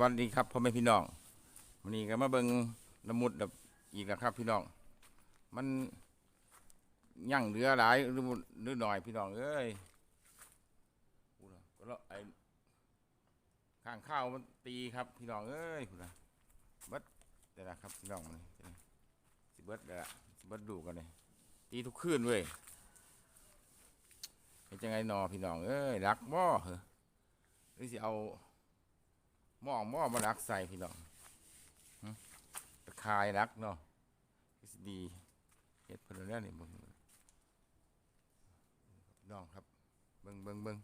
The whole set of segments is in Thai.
วัสดีครับพ่อแม่พี่น้องวันนี้ก็มาเบิงละมุดแบบอีกแล้วครับ พี่น้อง มันยั่งเหลือหลายหรือหรือหน่อยพี่น้องเอ้ยก็แล้วไอ้ข้างข้าวมันตีครับ พี่น้องเอ้ยพูดนะเบิดแต่ละครับพี่น้องมันสิเบิดแต่ละเบิดดูกันเลยตีทุกคืนเว้ยเป็นจังไงนอพี่น้องเอ้ยรักบ่เหรอหรือสิเอา ม้อหม้อมารักใส่พี่น้องตะคายรักเนาะดีเฮ็ดเพิ่นแล้วนี่เบิ่งน้องครับเบิ่งเบิ่งเบิ่ง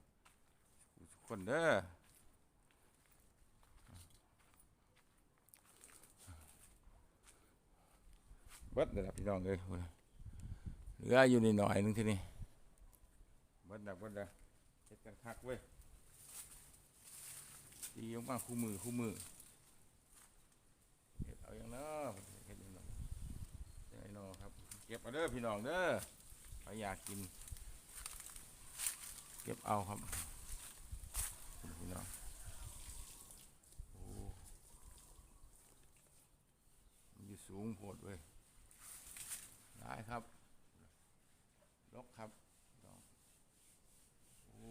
ทุกคนเด้อเบิดเลยล่ะพี่น้องเอ้ยเหลืออยู่นิดหน่อยนึงทีนี้เบิดแล้วเบิดแล้วเฮ็ดกันคักเว้ย ตีออกมาคู่มือคู่มือเฮ็ดเอาอย่างเนาะเฮ็ดอย่างเนาะยังไงเนาะครับ เก็บเอาเด้อพี่น้องเด้อใครอยากกิน เก็บเอาครับพี่น้องโอ้มันอยู่สูงโพดเว้ยได้ครับลกครับ โอ้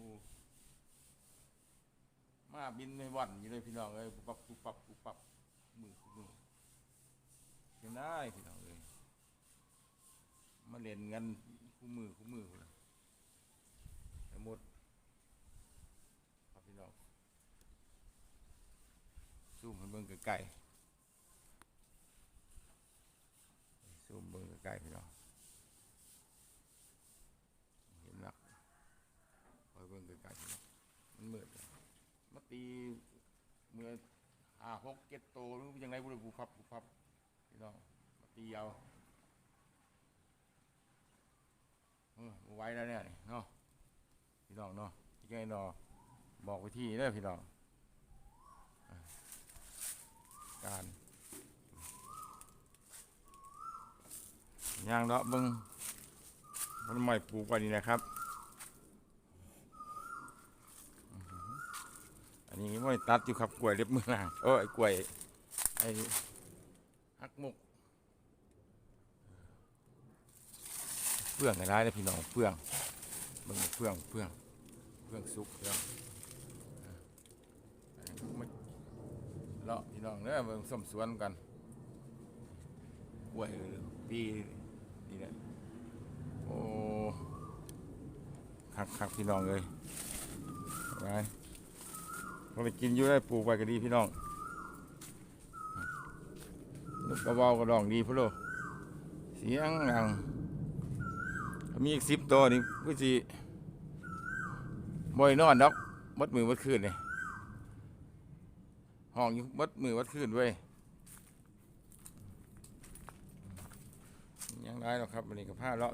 มาบินในวันอยู่เลยพี่น้องเอ้ยปุ๊บปั๊บปุ๊บปั๊บปุ๊บปั๊บมือมือยังได้พี่น้องเอ้ยมาเล่นกันคู่มือคู่มือเลยสมมติครับพี่น้องซูมให้เบิ่งใกล้ๆซูมเบิ่งใกลๆพี่น้องเห็นหลักคอยเบิ่งใกล้ๆพี่น้องมันมืดเลย มา ตีเมื่อห้าหกเจ็ดโตหรือยังไงบุรุษบุพับบุพับพี่น้องมาตีเอาเออไว้แล้วเนี่ยเนาะพี่น้องเนาะยังไงเนาะบอกวิธีเด้อพี่น้องการย่างเลาะเบิ้งมันใหม่ปลูกไว้นี่นะครับ อันนี้ ไม่ตัดอยู่ครับกล้วยเล็บมือนางเออไอ้กล้วยไอ้ฮักมุกเฟื่องไอ้ร้ายเลยพี่น้องเฟื่องเบิ่งเฟื่องเฟื่องเฟื่องสุกเฟื่องอ่าอันนี้ไม่เลาะพี่น้องเด้อเบิ่งส้มสวนกันกล้วยปีนี่แหละโอ้คักคักพี่น้องเลยไป เราไปกินอยู่ได้ปลูกไปก็ดีพี่น้องนกกระเบากระดองดีพ่อโลเสียงดังมีอีกสิบตัวนี่ก็สิบ่อยนอนดอกมัดมือมัดคืนเลยห้องอยู่มัดมือมัดคืนเว้ยยังได้หรอกครับวันนี้ก็ผ้าเลาะ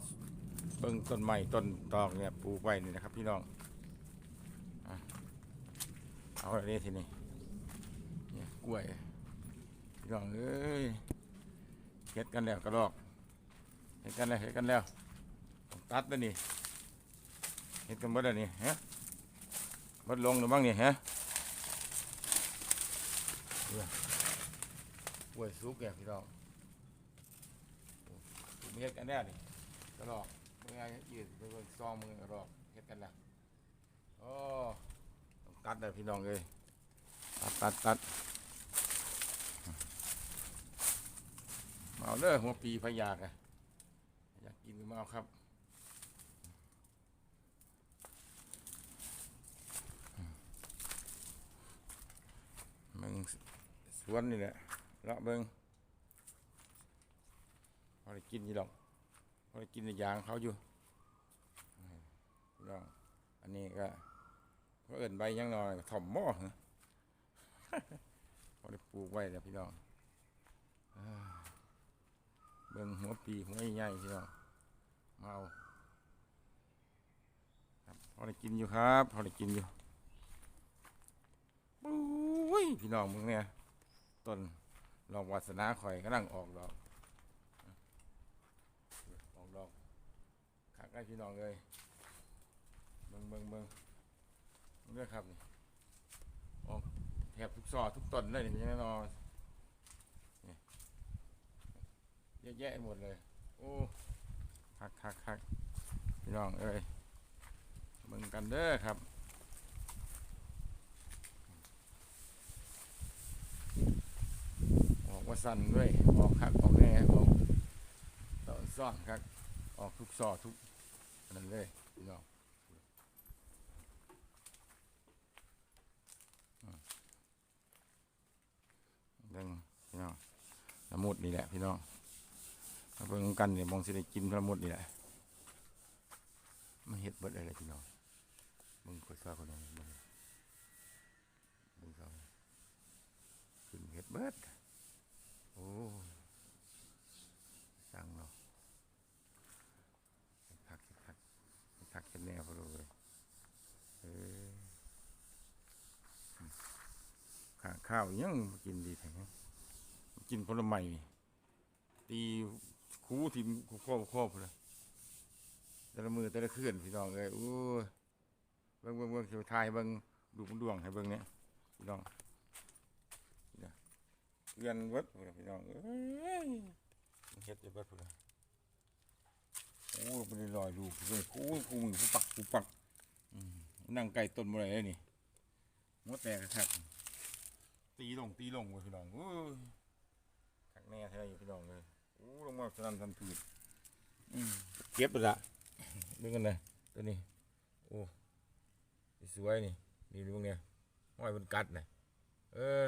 เบิ่งต้นใหม่ต้นตอกเนี่ยปลูกไว้นี่นะครับ พี่น้อง เอาอะไรทีนี้เนี่ยกล้วยพี่น้องเอ้ยเฮ็ดกันแล้วกระดอกเฮ็ดกันแล้วเฮ็ดกันแล้วต้องตัดแล้วนี่เฮ็ดกันหมดแล้วนี่ฮะหมดลงหรือบ้างนี่ฮะกล้วยสุกแกพี่น้องโอ้ถูกเฮ็ดกันแล้วนี่กระดอกเมื่อไงยืดเบิ่งซองมือกระดอกเฮ็ดกันแล้วโอ้ ตัดเลยพี่น้องเลยตัดตัดตัดมาเด้อหัวปีพยากอะอยากกินมาเอาครับเบิ่งสวนนี่แหละเลาะเบิงพอได้กินยู่ดอกพอได้กินในยางเขาอยู่พี่น้องอันนี้ก็ เอินใบยังนอยถ่อมหม้อนะพอได้ปลูกไว้แล้วพี่น้องเบิ่งหัวปีหัวใหญ่ๆพี่น้องมาเอาครับพอได้กินอยู่ครับพอได้กินอยู่ปุ้ยพี่น้องมึงเนี่ยต้นลองวาสนาข่อยกำลังออกดอกออกดอกขักได้พี่น้องเลยเบิ่งเบิ่งเบิ่ง เลือครับนี่ออกแทบทุกซอทุกต้นเลยนี่ยังนอนี่เยอะแยะหมดเลย โอ้คักคักคักพี่น้องเอ้ยเบิ่งกันเด้อครับออกว่าสั่นด้วยออกคักออกแน่ออกต่อซ่อนคักออกทุกซอทุกนนั้นเลยพี่น้อง เบิ่งพี่น้องละมุดนี่แหละพี่น้องมาเบิ่งกันเนี่ยมองสิได้กินละมุดนี่แหละมันเห็ดเบิดอะไรพี่น้องมึงคอยซอยคนนึงมึงมึงซ่าขึ้นเห็ดเบิด โอ้สั่งเนาะพักพักพักกันแนวพอเลยเออ ข้าวยังกินดีแท้กินผลไม้ตีคูทีมครอบครอบเลยแต่ละมือแต่ละคืนพี่น้องเอ้ยโอ้เบิ่งเบิ่งเบิ่งเสียวทายเบิ่งดูมันดวงให้เบิ่งเนี้ยพี่น้องเรียนเวิร์ดพี่น้องเอ้ยเฮ็ดได้เบิดพุ่นน่ะโอ้บ่ได้ลอยลูเลยโอ้กูมือกูปักกูปักนั่งใกล้ต้นบ่ได้เลยนี่หัวแตกคัก ตีลงตีลงเว้ยพี่น้องโอ้ยคักแน่แท้อยู่พี่น้องเลยโอ้ลงมาสนั่นสันผืดอืมเก็บไปละดูกันเลยตัวนี้โอ้สวยนี่นี่ดูพวกเนี้ยห้อยมันกัดน่ะเออ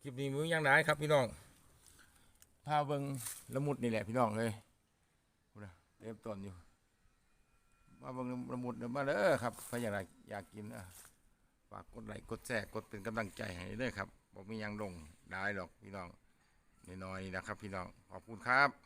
คลิปนี้มือยังได้ครับพี่น้องพาเบิงละมุดนี่แหละพี่น้องเลยพูดนะเริ่มต้นอยู่มาเบิงละมุดเดี๋ยวมาเด้อครับใครอยากได้อยากกินอะฝากกดไลค์กดแชร์กดเป็นกำลังใจให้ด้วยครับบอกมียังลงได้หรอกพี่น้องน้อยๆนะครับ พี่น้องขอบคุณครับ